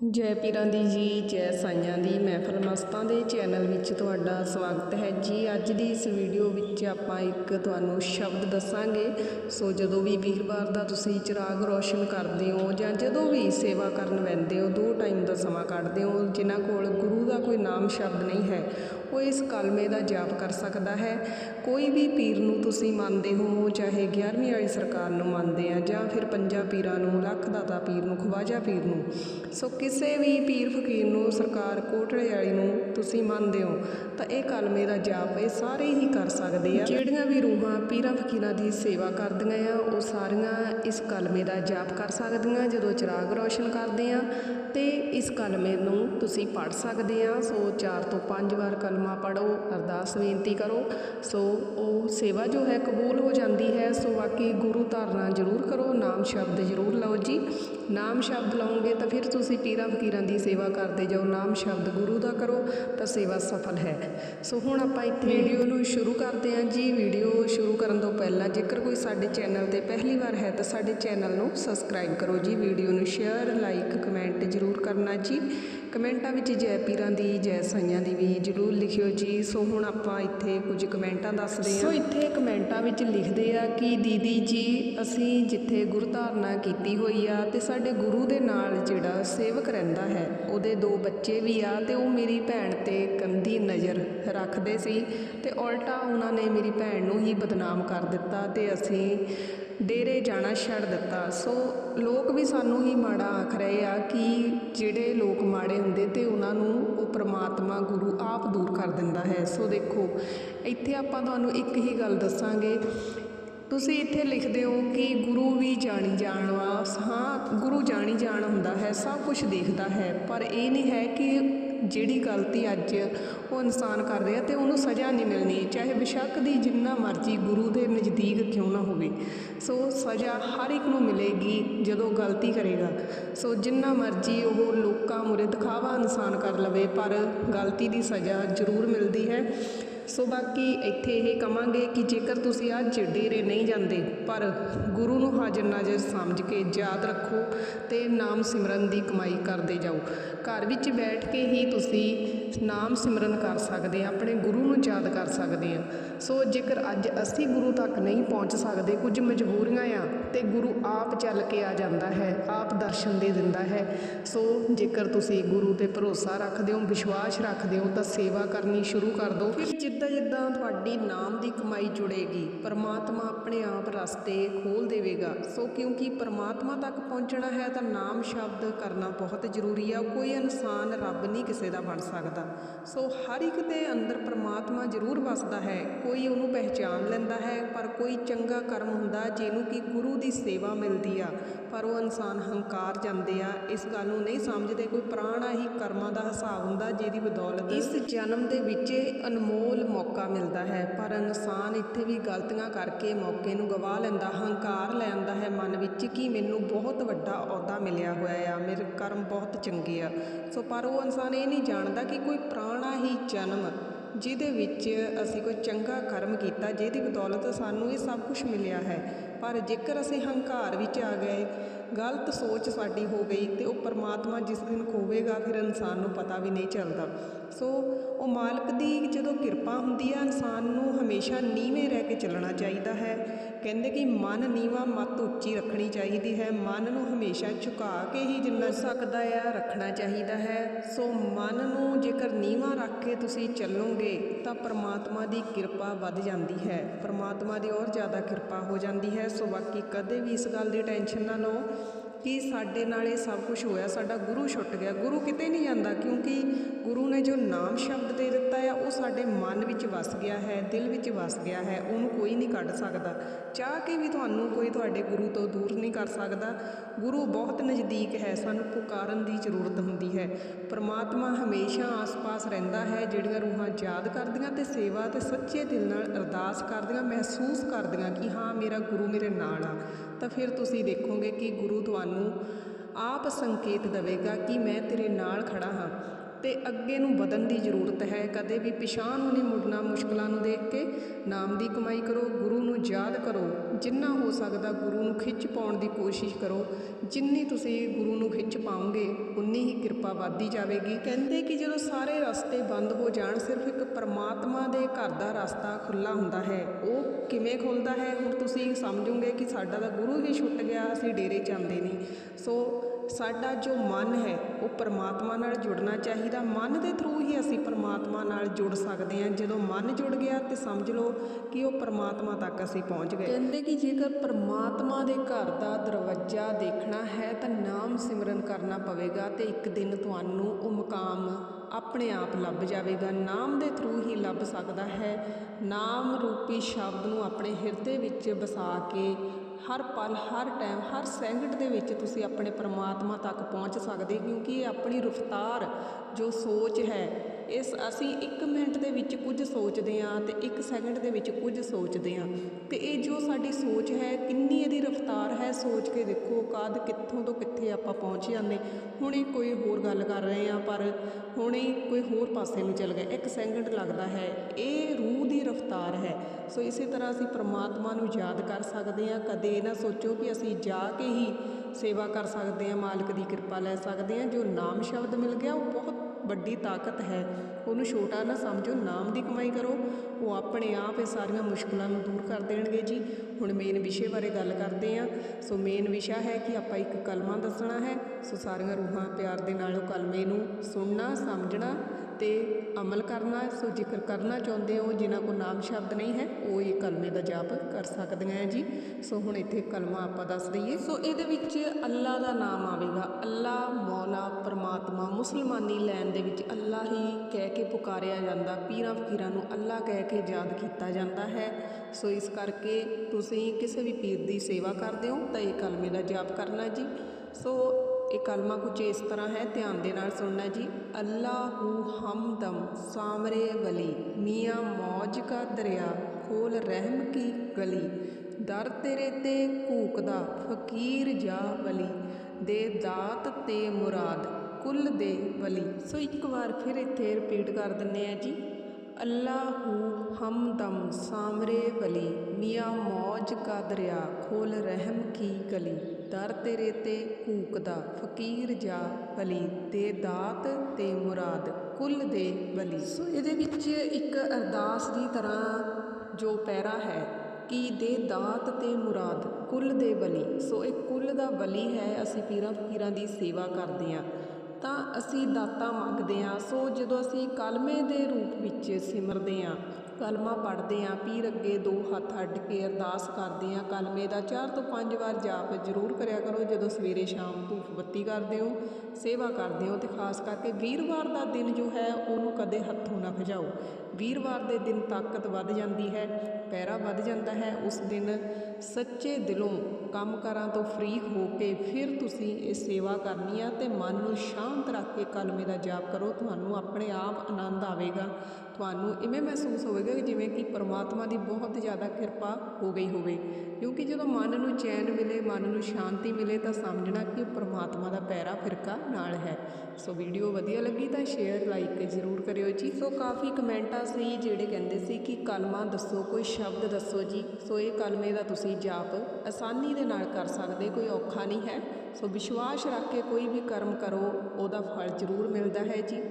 ਜੈ ਪੀਰਾਂ ਦੀ ਜੀ, ਜੈ ਸਾਈਆਂ ਦੀ ਮਹਿਫਲ ਮਸਤਾਂ ਦੇ ਚੈਨਲ ਵਿੱਚ ਤੁਹਾਡਾ ਸਵਾਗਤ ਹੈ ਜੀ। ਅੱਜ ਦੀ ਇਸ ਵੀਡੀਓ ਵਿੱਚ ਆਪਾਂ ਇੱਕ ਤੁਹਾਨੂੰ ਸ਼ਬਦ ਦੱਸਾਂਗੇ। ਸੋ ਜਦੋਂ ਵੀ ਵੀਰਵਾਰ ਦਾ ਤੁਸੀਂ ਚਿਰਾਗ ਰੋਸ਼ਨ ਕਰਦੇ ਹੋ ਜਾਂ ਜਦੋਂ ਵੀ ਸੇਵਾ ਕਰਨ ਬੈੰਦੇ ਹੋ, ਦੋ ਟਾਈਮ ਦਾ ਸਮਾਂ ਕੱਢਦੇ ਹੋ, ਜਿਨ੍ਹਾਂ ਕੋਲ ਗੁਰੂ ਦਾ ਕੋਈ ਨਾਮ ਸ਼ਬਦ ਨਹੀਂ ਹੈ, ਉਹ ਇਸ ਕਲਮੇ ਦਾ ਜਾਪ ਕਰ ਸਕਦਾ ਹੈ। ਕੋਈ ਵੀ ਪੀਰ ਨੂੰ ਤੁਸੀਂ ਮੰਨਦੇ ਹੋ, ਚਾਹੇ 11ਵੀਂ ਵਾਲੀ ਸਰਕਾਰ ਨੂੰ ਮੰਨਦੇ ਆ ਜਾਂ ਫਿਰ ਪੰਜਾਂ ਪੀਰਾਂ ਨੂੰ, ਲੱਖ ਦਾਤਾ ਪੀਰ ਨੂੰ, ਖਵਾਜਾ ਪੀਰ ਨੂੰ। ਸੋ ਕਿਸੇ ਵੀ ਪੀਰ ਫਕੀਰ ਨੂੰ, ਸਰਕਾਰ ਕੋਟਲੇ ਵਾਲੀ ਨੂੰ ਤੁਸੀਂ ਮੰਨਦੇ ਹੋ, ਤਾਂ ਇਹ ਕਲਮੇ ਦਾ ਜਾਪ ਇਹ ਸਾਰੇ ਹੀ ਕਰ ਸਕਦੇ ਆ। ਜਿਹੜੀਆਂ ਵੀ ਰੂਹਾਂ ਪੀਰਾਂ ਫਕੀਰਾਂ ਦੀ ਸੇਵਾ ਕਰਦੀਆਂ ਆ, ਉਹ ਸਾਰੀਆਂ ਇਸ ਕਲਮੇ ਦਾ ਜਾਪ ਕਰ ਸਕਦੀਆਂ, ਜਦੋਂ ਚਿਰਾਗ ਰੋਸ਼ਨ ਕਰਦੇ ਆ, ਤੇ ਇਸ ਕਲਮੇ ਨੂੰ ਤੁਸੀਂ ਪੜ੍ਹ ਸਕਦੇ ਆ। ਸੋ 4 ਤੋਂ 5 ਵਾਰ ਕਲਮਾ ਪੜੋ ਅਰਦਾਸ ਬੇਨਤੀ ਕਰੋ। ਸੋ ਉਹ ਸੇਵਾ ਜੋ ਹੈ, ਕਬੂਲ ਹੋ ਜਾਂਦੀ ਹੈ। ਸੋ ਬਾਕੀ ਗੁਰੂ ਧਾਰਨਾ ਜ਼ਰੂਰ ਕਰੋ, ਨਾਮ ਸ਼ਬਦ ਜ਼ਰੂਰ ਲਓ ਜੀ। ਨਾਮ ਸ਼ਬਦ ਲਓਗੇ ਤਾਂ ਫਿਰ ਤੁਸੀਂ ਪੀਰਾਂ ਫਕੀਰਾਂ ਦੀ ਸੇਵਾ ਕਰਦੇ ਜਾਓ। ਨਾਮ ਸ਼ਬਦ ਗੁਰੂ ਦਾ ਕਰੋ ਤਾਂ ਸੇਵਾ ਸਫਲ ਹੈ। ਸੋ ਹੁਣ ਆਪਾਂ ਇੱਥੇ ਵੀਡੀਓ ਨੂੰ ਸ਼ੁਰੂ ਕਰਦੇ ਹਾਂ ਜੀ। ਵੀਡੀਓ ਸ਼ੁਰੂ ਕਰਨ ਤੋਂ ਪਹਿਲਾਂ ਜੇਕਰ ਕੋਈ ਸਾਡੇ ਚੈਨਲ ਤੇ ਪਹਿਲੀ ਵਾਰ ਹੈ ਤਾਂ ਸਾਡੇ ਚੈਨਲ ਨੂੰ ਸਬਸਕ੍ਰਾਈਬ ਕਰੋ ਜੀ। ਵੀਡੀਓ ਨੂੰ ਸ਼ੇਅਰ ਲਾਈਕ ਕਮੈਂਟ ਜ਼ਰੂਰ ਕਰਨਾ ਜੀ। ਕਮੈਂਟਾਂ ਵਿੱਚ ਜੈ ਪੀਰਾਂ ਦੀ, ਜੈ ਸਾਈਆਂ ਦੀ ਵੀ ਜ਼ਰੂਰ ਲਿਖਿਓ ਜੀ। ਸੋ ਹੁਣ ਆਪਾਂ ਇੱਥੇ ਕੁਝ ਕਮੈਂਟਾਂ ਦੱਸਦੇ ਹਾਂ। ਸੋ ਇੱਥੇ ਕਮੈਂਟਾਂ ਵਿੱਚ ਲਿਖਦੇ ਆ ਕਿ ਦੀਦੀ ਜੀ, ਅਸੀਂ ਜਿੱਥੇ ਗੁਰਧਾਰਨਾ ਕੀਤੀ ਹੋਈ ਆ ਤੇ ਸਾਡੇ ਗੁਰੂ ਦੇ ਨਾਲ ਜਿਹੜਾ ਸੇਵਕ ਰਹਿੰਦਾ ਹੈ, ਉਹਦੇ ਦੋ ਬੱਚੇ ਵੀ ਆ ਤੇ ਉਹ ਮੇਰੀ ਭੈਣ ਤੇ ਕੰਦੀ ਨਜ਼ਰ ਰੱਖਦੇ ਸੀ ਤੇ ਉਲਟਾ ਉਹਨਾਂ ਨੇ ਮੇਰੀ ਭੈਣ ਨੂੰ ਹੀ ਬਦਨਾਮ ਕਰ ਦਿੱਤਾ ਤੇ ਅਸੀਂ ਡੇਰੇ ਜਾਣਾ ਛੱਡ ਦਿੱਤਾ। ਸੋ ਲੋਕ ਵੀ ਸਾਨੂੰ ਹੀ ਮਾੜਾ ਆਖ ਰਹੇ ਆ ਕਿ ਜਿਹੜੇ ਲੋਕ ਮਾੜੇ ਹੁੰਦੇ ਤੇ ਉਹਨਾਂ ਨੂੰ ਉਹ ਪ੍ਰਮਾਤਮਾ, ਗੁਰੂ ਆਪ ਦੂਰ ਕਰ ਦਿੰਦਾ ਹੈ। ਸੋ ਦੇਖੋ, ਇੱਥੇ ਆਪਾਂ ਤੁਹਾਨੂੰ ਇੱਕ ਹੀ ਗੱਲ ਦੱਸਾਂਗੇ। ਤੁਸੀਂ ਇੱਥੇ ਲਿਖਦੇ ਹੋ ਕਿ ਗੁਰੂ ਵੀ ਜਾਣੀ ਜਾਣਵਾ ਹਾਂ, ਗੁਰੂ ਜਾਣੀ ਜਾਣ ਹੁੰਦਾ ਹੈ, ਸਭ ਕੁਝ ਦੇਖਦਾ ਹੈ। ਪਰ ਇਹ ਨਹੀਂ ਹੈ ਕਿ ਜਿਹੜੀ ਗਲਤੀ ਅੱਜ ਉਹ ਇਨਸਾਨ ਕਰ ਰਿਹਾ ਤੇ ਉਹਨੂੰ ਸਜ਼ਾ ਨਹੀਂ ਮਿਲਣੀ, ਚਾਹੇ ਬਿਸ਼ੱਕ ਦੀ ਜਿੰਨਾ ਮਰਜ਼ੀ ਗੁਰੂ ਦੇ ਨਜ਼ਦੀਕ ਕਿਉਂ ਨਾ ਹੋਵੇ। ਸੋ ਸਜ਼ਾ ਹਰ ਇੱਕ ਨੂੰ ਮਿਲੇਗੀ ਜਦੋਂ ਗਲਤੀ ਕਰੇਗਾ। ਸੋ ਜਿੰਨਾ ਮਰਜ਼ੀ ਉਹ ਲੋਕਾਂ ਮੁਰੇ ਦਿਖਾਵਾ ਇਨਸਾਨ ਕਰ ਲਵੇ, ਪਰ ਗਲਤੀ ਦੀ ਸਜ਼ਾ ਜ਼ਰੂਰ ਮਿਲਦੀ ਹੈ। ਸੋ ਬਾਕੀ ਇੱਥੇ ਇਹ ਕਵਾਂਗੇ ਕਿ ਜੇਕਰ ਤੁਸੀਂ ਅੱਜ ਡੇਰੇ ਨਹੀਂ ਜਾਂਦੇ, ਪਰ ਗੁਰੂ ਨੂੰ ਹਾਜ਼ਰ ਨਾਜ਼ਰ ਸਮਝ ਕੇ ਯਾਦ ਰੱਖੋ ਤੇ ਨਾਮ ਸਿਮਰਨ ਦੀ ਕਮਾਈ ਕਰਦੇ ਜਾਓ। ਘਰ ਵਿੱਚ ਬੈਠ ਕੇ ਹੀ ਤੁਸੀਂ ਨਾਮ ਸਿਮਰਨ ਕਰ ਸਕਦੇ ਆ, ਆਪਣੇ ਗੁਰੂ ਨੂੰ ਯਾਦ ਕਰ ਸਕਦੇ ਆ। ਸੋ ਜੇਕਰ ਅੱਜ ਅਸੀਂ ਗੁਰੂ ਤੱਕ ਨਹੀਂ ਪਹੁੰਚ ਸਕਦੇ, ਕੁਝ ਮਜਬੂਰੀਆਂ ਆ ਤੇ ਗੁਰੂ ਆਪ ਚੱਲ ਕੇ ਆ ਜਾਂਦਾ ਹੈ, ਆਪ ਦਰਸ਼ਨ ਦੇ ਦਿੰਦਾ ਹੈ। ਸੋ ਜੇਕਰ ਤੁਸੀਂ ਗੁਰੂ ਤੇ ਭਰੋਸਾ ਰੱਖਦੇ ਹੋ, ਵਿਸ਼ਵਾਸ ਰੱਖਦੇ ਹੋ, ਤਾਂ ਸੇਵਾ ਕਰਨੀ ਸ਼ੁਰੂ ਕਰ ਦਿਓ। ਫਿਰ ਜਿੱਦਾਂ ਜਿੱਦਾਂ ਤੁਹਾਡੀ ਨਾਮ ਦੀ ਕਮਾਈ ਜੁੜੇਗੀ, ਪਰਮਾਤਮਾ ਆਪਣੇ ਆਪ ਰਸਤੇ ਖੋਲ ਦੇਵੇਗਾ। ਸੋ ਕਿਉਂਕਿ ਪਰਮਾਤਮਾ ਤੱਕ ਪਹੁੰਚਣਾ ਹੈ ਤਾਂ ਨਾਮ ਸ਼ਬਦ ਕਰਨਾ ਬਹੁਤ ਜ਼ਰੂਰੀ ਆ, ਕੋਈ ਇਨਸਾਨ ਰੱਬ ਨਹੀਂ ਕਿਸੇ ਦਾ ਬਣ ਸਕਦਾ। ਸੋ ਹਰ ਇੱਕ ਦੇ ਅੰਦਰ ਪਰਮਾਤਮਾ ਜ਼ਰੂਰ ਵਸਦਾ ਹੈ, ਕੋਈ ਉਹਨੂੰ ਪਹਿਚਾਨ ਲੈਂਦਾ ਹੈ, ਪਰ ਕੋਈ ਚੰਗਾ ਕਰਮ ਹੁੰਦਾ ਜਿਹਨੂੰ ਕਿ ਗੁਰੂ ਦੀ ਸੇਵਾ ਮਿਲਦੀ ਆ। ਪਰ ਉਹ ਇਨਸਾਨ ਹੰਕਾਰ ਜਾਂਦੇ ਆ, ਇਸ ਗੱਲ ਨੂੰ ਨਹੀਂ ਸਮਝਦੇ, ਕੋਈ ਪੁਰਾਣਾ ਹੀ ਕਰਮਾਂ ਦਾ ਹਿਸਾਬ ਹੁੰਦਾ ਜਿਹਦੀ ਬਦੌਲਤ ਇਸ ਜਨਮ ਦੇ ਵਿੱਚ ਅਨਮੋਲ ਮੌਕਾ ਮਿਲਦਾ ਹੈ, ਪਰ ਇਨਸਾਨ ਇੱਥੇ ਵੀ ਗਲਤੀਆਂ ਕਰਕੇ ਮੌਕੇ ਨੂੰ ਗਵਾ ਲੈਂਦਾ, ਹੰਕਾਰ ਲੈਂਦਾ ਹੈ, ਮਨ ਵਿੱਚ ਕਿ ਮੈਨੂੰ ਬਹੁਤ ਵੱਡਾ ਅਹੁਦਾ ਮਿਲਿਆ ਹੋਇਆ ਆ, ਮੇਰੇ ਕਰਮ ਬਹੁਤ ਚੰਗੇ ਆ। ਸੋ ਪਰ ਉਹ ਇਨਸਾਨ ਇਹ ਨਹੀਂ ਜਾਣਦਾ ਕਿ ਕੋਈ ਪੁਰਾਣਾ ਹੀ ਜਨਮ ਜਿਹਦੇ ਵਿੱਚ ਅਸੀਂ ਕੋਈ ਚੰਗਾ ਕਰਮ ਕੀਤਾ, ਜਿਹਦੀ ਬਦੌਲਤ ਸਾਨੂੰ ਇਹ ਸਭ ਕੁਝ ਮਿਲਿਆ ਹੈ। ਪਰ ਜੇਕਰ ਅਸੀਂ ਹੰਕਾਰ ਵਿੱਚ ਆ ਗਏ, ਗਲਤ ਸੋਚ ਸਾਡੀ ਹੋ ਗਈ ਤੇ ਉਹ ਪਰਮਾਤਮਾ ਜਿਸ ਦਿਨ ਖੋਵੇਗਾ, ਫਿਰ ਇਨਸਾਨ ਨੂੰ ਪਤਾ ਵੀ ਨਹੀਂ ਚੱਲਦਾ। ਸੋ ਉਹ ਮਾਲਕ ਦੀ ਜਦੋਂ ਕਿਰਪਾ ਹੁੰਦੀ ਆ, ਇਨਸਾਨ ਨੂੰ ਹਮੇਸ਼ਾ ਨੀਵੇਂ ਰਹਿ ਕੇ ਚੱਲਣਾ ਚਾਹੀਦਾ ਹੈ। ਕਹਿੰਦੇ ਕਿ ਮਨ ਨੀਵਾ ਮੱਤ ਉੱਚੀ ਰੱਖਣੀ ਚਾਹੀਦੀ ਹੈ। ਮਨ ਨੂੰ ਹਮੇਸ਼ਾ ਝੁਕਾ ਕੇ ਹੀ ਜਿੰਨਾ ਸਕਦਾ ਆ, ਰੱਖਣਾ ਚਾਹੀਦਾ ਹੈ। ਸੋ ਮਨ ਨੂੰ ਜੇਕਰ ਨੀਵਾ ਰੱਖ ਕੇ ਤੁਸੀਂ ਚੱਲੋਗੇ, ਤਾਂ ਪਰਮਾਤਮਾ ਦੀ ਕਿਰਪਾ ਵੱਧ ਜਾਂਦੀ ਹੈ। ਪਰਮਾਤਮਾ ਦੀ ਔਰ ਜ਼ਿਆਦਾ ਕਿਰਪਾ ਹੋ ਜਾਂਦੀ ਹੈ। ਸੋ ਬਾਕੀ ਕਦੇ ਵੀ ਇਸ ਗੱਲ ਦੀ ਟੈਨਸ਼ਨ ਨਾ ਲਓ। ਕਿ ਸਾਡੇ ਨਾਲ ਇਹ ਸਭ ਕੁਝ ਹੋਇਆ, ਸਾਡਾ ਗੁਰੂ ਛੁੱਟ ਗਿਆ। ਗੁਰੂ ਕਿਤੇ ਨਹੀਂ ਜਾਂਦਾ, ਕਿਉਂਕਿ ਗੁਰੂ ਨੇ ਜੋ ਨਾਮ ਸ਼ਬਦ ਦੇ ਦਿੱਤਾ ਆ, ਉਹ ਸਾਡੇ ਮਨ ਵਿੱਚ ਵਸ ਗਿਆ ਹੈ, ਦਿਲ ਵਿੱਚ ਵਸ ਗਿਆ ਹੈ, ਉਹਨੂੰ ਕੋਈ ਨਹੀਂ ਕੱਢ ਸਕਦਾ। ਚਾਹ ਕੇ ਵੀ ਤੁਹਾਨੂੰ ਕੋਈ ਤੁਹਾਡੇ ਗੁਰੂ ਤੋਂ ਦੂਰ ਨਹੀਂ ਕਰ ਸਕਦਾ। ਗੁਰੂ ਬਹੁਤ ਨਜ਼ਦੀਕ ਹੈ, ਸਾਨੂੰ ਪੁਕਾਰਨ ਦੀ ਜ਼ਰੂਰਤ ਹੁੰਦੀ ਹੈ। ਪਰਮਾਤਮਾ ਹਮੇਸ਼ਾ ਆਸ-ਪਾਸ ਰਹਿੰਦਾ ਹੈ, ਜਿਹੜੀਆਂ ਰੂਹਾਂ ਯਾਦ ਕਰਦੀਆਂ ਤੇ ਸੇਵਾ ਤੇ ਸੱਚੇ ਦਿਲ ਨਾਲ ਅਰਦਾਸ ਕਰਦੀਆਂ, ਮਹਿਸੂਸ ਕਰਦੀਆਂ ਕਿ ਹਾਂ, ਮੇਰਾ ਗੁਰੂ ਮੇਰੇ ਨਾਲ ਆ। ਤਾਂ ਫਿਰ ਤੁਸੀਂ ਦੇਖੋਗੇ ਕਿ ਗੁਰੂ ਤੁਹਾਨੂੰ ਆਪ ਸੰਕੇਤ ਦੇਵੇਗਾ ਕਿ ਮੈਂ ਤੇਰੇ ਨਾਲ ਖੜਾ ਹਾਂ। ਅਤੇ ਅੱਗੇ ਨੂੰ ਵਧਣ ਦੀ ਜ਼ਰੂਰਤ ਹੈ। ਕਦੇ ਵੀ ਪਿਛਾਂਹ ਨੂੰ ਨਹੀਂ ਮੁੜਨਾ, ਮੁਸ਼ਕਲਾਂ ਨੂੰ ਦੇਖ ਕੇ ਨਾਮ ਦੀ ਕਮਾਈ ਕਰੋ, ਗੁਰੂ ਨੂੰ ਯਾਦ ਕਰੋ। ਜਿੰਨਾ ਹੋ ਸਕਦਾ ਗੁਰੂ ਨੂੰ ਖਿੱਚ ਪਾਉਣ ਦੀ ਕੋਸ਼ਿਸ਼ ਕਰੋ। ਜਿੰਨੀ ਤੁਸੀਂ ਗੁਰੂ ਨੂੰ ਖਿੱਚ ਪਾਓਗੇ, ਉਨੀ ਹੀ ਕਿਰਪਾ ਕਿਰਪਾ ਵੱਧਦੀ ਜਾਵੇਗੀ। ਕਹਿੰਦੇ ਕਿ ਜਦੋਂ ਸਾਰੇ ਰਸਤੇ ਬੰਦ ਹੋ ਜਾਣ, ਸਿਰਫ ਇੱਕ ਪਰਮਾਤਮਾ ਦੇ ਘਰ ਦਾ ਰਸਤਾ ਖੁੱਲਾ ਹੁੰਦਾ ਹੈ। ਉਹ ਕਿਵੇਂ ਖੁੱਲਦਾ ਹੈ? ਹੁਣ ਤੁਸੀਂ ਸਮਝੋਗੇ ਕਿ ਸਾਡਾ ਤਾਂ ਗੁਰੂ ਹੀ ਛੁੱਟ ਗਿਆ, ਅਸੀਂ ਡੇਰੇ ਜਾਂਦੇ ਨਹੀਂ। ਸੋ ਸਾਡਾ ਜੋ ਮਨ ਹੈ, ਉਹ ਪਰਮਾਤਮਾ ਨਾਲ ਜੁੜਨਾ ਚਾਹੀਦਾ। ਮਨ ਦੇ ਥਰੂ ਹੀ ਅਸੀਂ ਪਰਮਾਤਮਾ ਨਾਲ ਜੁੜ ਸਕਦੇ ਹਾਂ। ਜਦੋਂ ਮਨ ਜੁੜ ਗਿਆ ਤੇ ਸਮਝ ਲਓ ਕਿ ਉਹ ਪਰਮਾਤਮਾ ਤੱਕ ਅਸੀਂ ਪਹੁੰਚ ਗਏ। ਕਹਿੰਦੇ ਕਿ ਜੇਕਰ ਪਰਮਾਤਮਾ ਦੇ ਘਰ ਦਾ ਦਰਵਾਜ਼ਾ ਦੇਖਣਾ ਹੈ, ਤਾਂ ਨਾਮ ਸਿਮਰਨ ਕਰਨਾ ਪਵੇਗਾ ਤੇ ਇੱਕ ਦਿਨ ਤੁਹਾਨੂੰ ਉਹ ਮੁਕਾਮ ਆਪਣੇ ਆਪ ਲੱਭ ਜਾਵੇਗਾ। ਨਾਮ ਦੇ ਥਰੂ ਹੀ ਲੱਭ ਸਕਦਾ ਹੈ। ਨਾਮ ਰੂਪੀ ਸ਼ਬਦ ਨੂੰ ਆਪਣੇ ਹਿਰਦੇ ਵਿੱਚ ਵਸਾ ਕੇ ਹਰ ਪਲ, ਹਰ ਟਾਈਮ ਹਰ ਸੈਕਿੰਡ ਦੇ ਵਿੱਚ ਤੁਸੀਂ ਆਪਣੇ ਪਰਮਾਤਮਾ ਤੱਕ ਪਹੁੰਚ ਸਕਦੇ ਕਿਉਂਕਿ ਇਹ ਆਪਣੀ ਰਫਤਾਰ ਜੋ ਸੋਚ ਹੈ ਇਸ ਅਸੀਂ 1 ਮਿੰਟ ਦੇ ਵਿੱਚ ਕੁਝ ਸੋਚਦੇ ਹਾਂ ਤੇ 1 ਸੈਕਿੰਡ ਦੇ ਵਿੱਚ ਕੁਝ ਸੋਚਦੇ ਹਾਂ। ਤੇ ਇਹ ਜੋ ਸਾਡੀ ਸੋਚ ਹੈ, ਕਿੰਨੀ ਇਹਦੀ ਰਫਤਾਰ ਹੈ, ਸੋਚ ਕੇ ਦੇਖੋ ਕਾਦ ਕਿੱਥੋਂ ਤੋਂ ਕਿੱਥੇ ਆਪਾਂ ਪਹੁੰਚ ਜਾਂਦੇ। ਹੁਣੇ ਕੋਈ ਹੋਰ ਗੱਲ ਕਰ ਰਹੇ ਹਾਂ, ਪਰ ਹੁਣੇ ਕੋਈ ਹੋਰ ਪਾਸੇ ਨੂੰ ਚੱਲ ਗਏ। 1 ਸੈਕਿੰਡ ਲੱਗਦਾ ਹੈ। ਇਹ ਰੂਹ ਦੀ ਰਫਤਾਰ ਹੈ। ਸੋ ਇਸੇ ਤਰ੍ਹਾਂ ਅਸੀਂ ਪ੍ਰਮਾਤਮਾ ਨੂੰ ਯਾਦ ਕਰ ਸਕਦੇ ਹਾਂ। ਕਦੇ ਇਹ ਨਾ ਸੋਚੋ ਕਿ ਅਸੀਂ ਜਾ ਕੇ ਹੀ ਸੇਵਾ ਕਰ ਸਕਦੇ ਹਾਂ, ਮਾਲਕ ਦੀ ਕਿਰਪਾ ਲੈ ਸਕਦੇ ਹਾਂ। ਜੋ ਨਾਮ ਸ਼ਬਦ ਮਿਲ ਗਿਆ, ਉਹ ਬਹੁਤ ਵੱਡੀ ਤਾਕਤ ਹੈ। ਉਹਨੂੰ ਛੋਟਾ ਨਾ ਸਮਝੋ, ਨਾਮ ਦੀ ਕਮਾਈ ਕਰੋ। ਉਹ ਆਪਣੇ ਆਪ ਇਹ ਸਾਰੀਆਂ ਮੁਸ਼ਕਲਾਂ ਨੂੰ ਦੂਰ ਕਰ ਦੇਣਗੇ ਜੀ। ਹੁਣ ਮੇਨ ਵਿਸ਼ੇ ਬਾਰੇ ਗੱਲ ਕਰਦੇ ਹਾਂ। ਸੋ ਮੇਨ ਵਿਸ਼ਾ ਹੈ ਕਿ ਆਪਾਂ ਇੱਕ ਕਲਮਾ ਦੱਸਣਾ ਹੈ। ਸੋ ਸਾਰੀਆਂ ਰੂਹਾਂ ਪਿਆਰ ਦੇ ਨਾਲ ਉਹ ਕਲਮੇ ਨੂੰ ਸੁਣਨਾ, ਸਮਝਣਾ ਤੇ ਅਮਲ ਕਰਨਾ, ਸੋ ਜ਼ਿਕਰ ਕਰਨਾ ਚਾਹੁੰਦੇ ਹੋ, ਜਿਨ੍ਹਾਂ ਕੋਲ ਨਾਮ ਸ਼ਬਦ ਨਹੀਂ ਹੈ, ਉਹ ਇਹ ਕਲਮੇ ਦਾ ਜਾਪ ਕਰ ਸਕਦੀਆਂ ਹੈ ਜੀ। ਸੋ ਹੁਣ ਇੱਥੇ ਕਲਮਾ ਆਪਾਂ ਦੱਸ ਦਈਏ। ਸੋ ਇਹਦੇ ਵਿੱਚ ਅੱਲਾ ਦਾ ਨਾਮ ਆਵੇਗਾ। ਅੱਲਾ, ਮੌਲਾ, ਪਰਮਾਤਮਾ, ਮੁਸਲਮਾਨੀ ਲੈਣ ਦੇ ਵਿੱਚ ਅੱਲਾ ਹੀ ਕਹਿ ਕੇ ਪੁਕਾਰਿਆ ਜਾਂਦਾ। ਪੀਰਾਂ ਫਕੀਰਾਂ ਨੂੰ ਅੱਲਾ ਕਹਿ ਕੇ ਯਾਦ ਕੀਤਾ ਜਾਂਦਾ ਹੈ। ਸੋ ਇਸ ਕਰਕੇ ਤੁਸੀਂ ਕਿਸੇ ਵੀ ਪੀਰ ਦੀ ਸੇਵਾ ਕਰਦੇ ਹੋ, ਤਾਂ ਇਹ ਕਲਮੇ ਦਾ ਜਾਪ ਕਰਨਾ ਜੀ। ਸੋ ਇਹ ਕਲਮਾ ਕੁਝ ਇਸ ਤਰ੍ਹਾਂ ਹੈ, ਧਿਆਨ ਦੇ ਨਾਲ ਸੁਣਨਾ ਜੀ। ਅੱਲਾਹੂ ਹਮਦਮ, ਸਾਮਰੇ ਵਲੀ, ਮੀਆਂ ਮੌਜ ਕਾ ਦਰਿਆ, ਖੋਲ ਰਹਿਮ ਕੀ ਗਲੀ। ਦਰ ਤੇਰੇ ਤੇ ਕੂਕਦਾ, ਫਕੀਰ ਜਾ ਵਲੀ। ਦੇ ਦਾਤ ਤੇ ਮੁਰਾਦ, ਕੁੱਲ ਦੇ ਵਲੀ। ਸੋ ਇੱਕ ਵਾਰ ਫਿਰ ਇੱਥੇ ਰਿਪੀਟ ਕਰ ਦਿੰਨੇ ਆ ਜੀ। ਅੱਲਾਹੂ ਹਮਦਮ ਸਾਮਰੇ ਵਲੀ, ਮੀਆਂ ਮੌਜ ਕਾ ਦਰਿਆ ਖੋਲ ਰਹਿਮ ਕੀ ਗਲੀ, ਦਰ ਤੇਰੇ ਤੇ ਕੂਕਦਾ ਫਕੀਰ ਜਾ ਬਲੀ ਦੇ ਦਾਤ ਤੇ ਮੁਰਾਦ ਕੁੱਲ ਦੇ ਬਲੀ ਸੋ ਇਹਦੇ ਵਿੱਚ ਇੱਕ ਅਰਦਾਸ ਦੀ ਤਰ੍ਹਾਂ ਜੋ ਪੈਰਾ ਹੈ ਕਿ ਦੇ ਦਾਤ ਤੇ ਮੁਰਾਦ ਕੁੱਲ ਦੇ ਬਲੀ ਸੋ ਇਹ ਕੁੱਲ ਦਾ ਬਲੀ ਹੈ, ਅਸੀਂ ਪੀਰਾਂ ਫਕੀਰਾਂ ਦੀ ਸੇਵਾ ਕਰਦੇ ਹਾਂ। ਤਾਂ ਅਸੀਂ ਦਾਤਾ ਮੰਗਦੇ ਹਾਂ। ਸੋ ਜਦੋਂ ਅਸੀਂ ਕਲਮੇ ਦੇ ਰੂਪ ਵਿੱਚ ਸਿਮਰਦੇ ਹਾਂ, ਕਲਮਾ ਪੜ੍ਹਦੇ ਹਾਂ, ਪੀਰ ਅੱਗੇ ਦੋ ਹੱਥ ਅੱਡ ਕੇ ਅਰਦਾਸ ਕਰਦੇ ਹਾਂ, ਕਲਮੇ ਦਾ ਚਾਰ ਤੋਂ ਪੰਜ ਵਾਰ ਜਾਪ ਜ਼ਰੂਰ ਕਰਿਆ ਕਰੋ। ਜਦੋਂ ਸਵੇਰੇ ਸ਼ਾਮ ਧੂਫ ਬੱਤੀ ਕਰਦੇ ਹੋ, ਸੇਵਾ ਕਰਦੇ ਹੋ ਤੇ ਖਾਸ ਕਰਕੇ ਵੀਰਵਾਰ ਦਾ ਦਿਨ ਜੋ ਹੈ, ਉਹਨੂੰ ਕਦੇ ਹੱਥੋਂ ਨਾ ਭਜਾਓ। ਵੀਰਵਾਰ ਦੇ ਦਿਨ ਤਾਕਤ ਵੱਧ ਜਾਂਦੀ ਹੈ। ਪੈਰਾ ਵੱਧ ਜਾਂਦਾ ਹੈ, ਉਸ ਦਿਨ ਸੱਚੇ ਦਿਲੋਂ ਕੰਮ ਕਰਾਂ ਤੋਂ ਫ੍ਰੀ ਹੋ ਕੇ ਫਿਰ ਤੁਸੀਂ ਇਹ ਸੇਵਾ ਕਰਨੀ ਆ ਤੇ ਮਨ ਨੂੰ ਸ਼ਾਂਤ ਰੱਖ ਕੇ ਕਲਮੇ ਦਾ ਜਾਪ ਕਰੋ। ਤੁਹਾਨੂੰ ਆਪਣੇ ਆਪ ਆਨੰਦ ਆਵੇਗਾ। ਤੁਹਾਨੂੰ ਇਵੇਂ ਮਹਿਸੂਸ ਹੋਵੇਗਾ ਕਿ ਜਿਵੇਂ ਕਿ ਪਰਮਾਤਮਾ ਦੀ ਬਹੁਤ ਜ਼ਿਆਦਾ ਕਿਰਪਾ ਹੋ ਗਈ ਹੋਵੇ। ਕਿਉਂਕਿ ਜਦੋਂ ਮਨ ਨੂੰ ਚੈਨ ਮਿਲੇ, ਮਨ ਨੂੰ ਸ਼ਾਂਤੀ ਮਿਲੇ ਤਾਂ ਸਮਝਣਾ ਕਿ ਪਰਮਾਤਮਾ ਦਾ ਪੈਰਾ ਫਿਰਕਾ ਨਾਲ ਹੈ। ਸੋ ਵੀਡੀਓ ਵਧੀਆ ਲੱਗੀ ਤਾਂ ਸ਼ੇਅਰ ਲਾਈਕ ਜ਼ਰੂਰ ਕਰਿਓ ਜੀ। ਸੋ ਕਾਫੀ ਕਮੈਂਟਾਂ ਸੀ ਜਿਹੜੇ ਕਹਿੰਦੇ ਸੀ ਕਿ ਕਲਮਾ ਦੱਸੋ, ਕੋਈ ਸ਼ਬਦ ਦੱਸੋ ਜੀ। ਸੋ ਇਹ ਕਲਮੇ ਦਾ ਤੁਸੀਂ ਜਾਪ ਆਸਾਨੀ ਦੇ ਨਾਲ ਕਰ ਸਕਦੇ, ਕੋਈ ਔਖਾ ਨਹੀਂ ਹੈ। ਸੋ ਵਿਸ਼ਵਾਸ ਰੱਖ ਕੇ ਕੋਈ ਵੀ ਕਰਮ ਕਰੋ, ਉਹਦਾ ਫਲ ਜ਼ਰੂਰ ਮਿਲਦਾ ਹੈ ਜੀ।